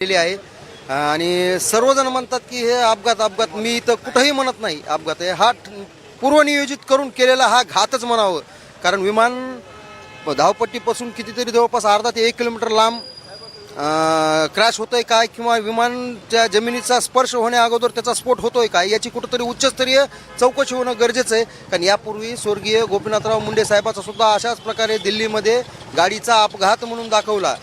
केलेली आहे. आणि सर्वजण म्हणतात की हे अपघात अपघात मी तर कुठंही म्हणत नाही अपघात आहे. हा पूर्वनियोजित करून केलेला हा घातच म्हणावं. कारण विमान धावपट्टीपासून कितीतरी जवळपास अर्धा ते एक किलोमीटर लांब क्रॅश होतोय काय किंवा विमानच्या जमिनीचा स्पर्श होण्या अगोदर त्याचा स्फोट होतोय काय याची कुठंतरी उच्चस्तरीय चौकशी होणं गरजेचं आहे. कारण यापूर्वी स्वर्गीय गोपीनाथराव मुंडे साहेबाचा सुद्धा अशाच प्रकारे दिल्लीमध्ये गाडीचा अपघात म्हणून दाखवला.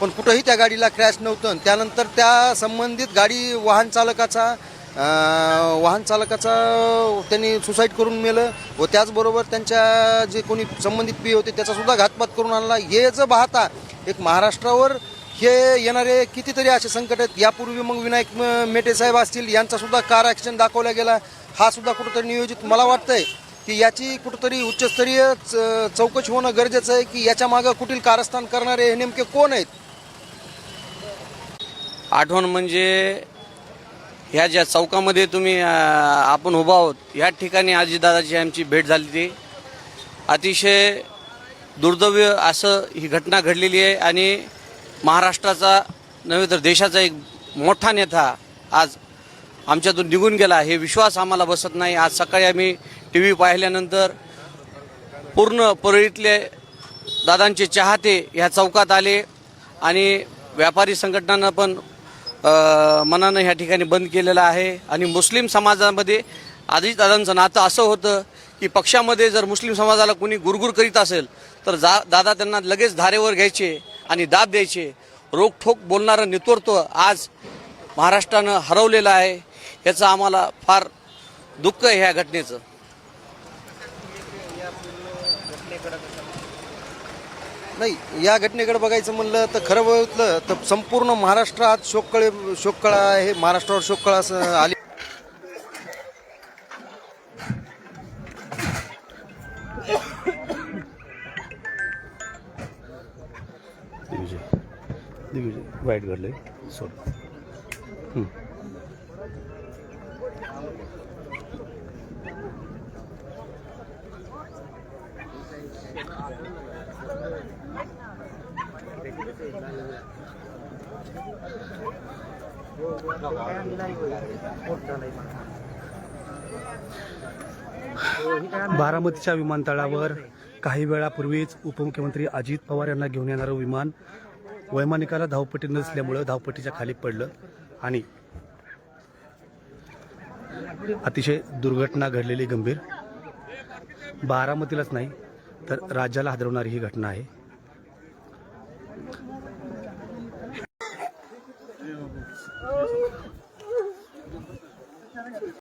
पण कुठंही त्या गाडीला क्रॅश नव्हतं. आणि त्यानंतर त्या संबंधित गाडी वाहन चालकाचा वाहन चालकाचा त्यांनी सुसाईड करून मेलं व त्याचबरोबर त्यांच्या जे कोणी संबंधित पी होते त्याचासुद्धा घातपात करून आणला. हे जर पाहता एक महाराष्ट्रावर हे येणारे कितीतरी असे संकट आहेत. यापूर्वी मग विनायक मेटे साहेब असतील यांचासुद्धा कार ॲक्सिडेंट दाखवला गेला. हा सुद्धा कुठंतरी नियोजित मला वाटतंय की याची कुठंतरी उच्चस्तरीय च- चौकशी होणं गरजेचं आहे की याच्या मागं कुठील कारस्थान करणारे हे नेमके कोण आहेत? आठवण म्हणजे ह्या ज्या चौकामध्ये तुम्ही आपण उभा आहोत या ठिकाणी आजीदादाची आमची भेट झाली ती अतिशय दुर्दैव्य असं ही घटना घडलेली आहे आणि महाराष्ट्राचा नव्हे तर देशाचा एक मोठा नेता आज आमच्यातून निघून गेला. हे विश्वास आम्हाला बसत नाही. आज सकाळी आम्ही टी व्ही पाहिल्यानंतर पूर्ण परळीतले दादांचे चाहते ह्या चौकात आले आणि व्यापारी संघटनांना पण मनानं ह्या ठिकाणी बंद केलेलं आहे. आणि मुस्लिम समाजामध्ये आधीच दादांचं नातं असं होतं की पक्षामध्ये जर मुस्लिम समाजाला कोणी गुरगुर करीत असेल तर जा दादा त्यांना लगेच धारेवर घ्यायचे आणि दाब द्यायचे. रोखठोक बोलणारं नेतृत्व आज महाराष्ट्रानं हरवलेलं आहे. याचं आम्हाला फार दुःख आहे ह्या घटनेचं. नाही या घटनेकडे बघायचं म्हणलं तर खरं बघितलं तर संपूर्ण महाराष्ट्रात शोककळे शोककळा आहे महाराष्ट्रावर शोककळा असं आली. वाईट घडलंय. सोड. बारामतीच्या विमानतळावर काही वेळापूर्वीच उपमुख्यमंत्री अजित पवार यांना घेऊन येणारं विमान वैमानिकाला धावपट्टी नसल्यामुळं धावपट्टीच्या खाली पडलं आणि अतिशय दुर्घटना घडलेली गंभीर. बारामतीलाच नाही तर राज्याला हादरवणारी ही घटना आहे.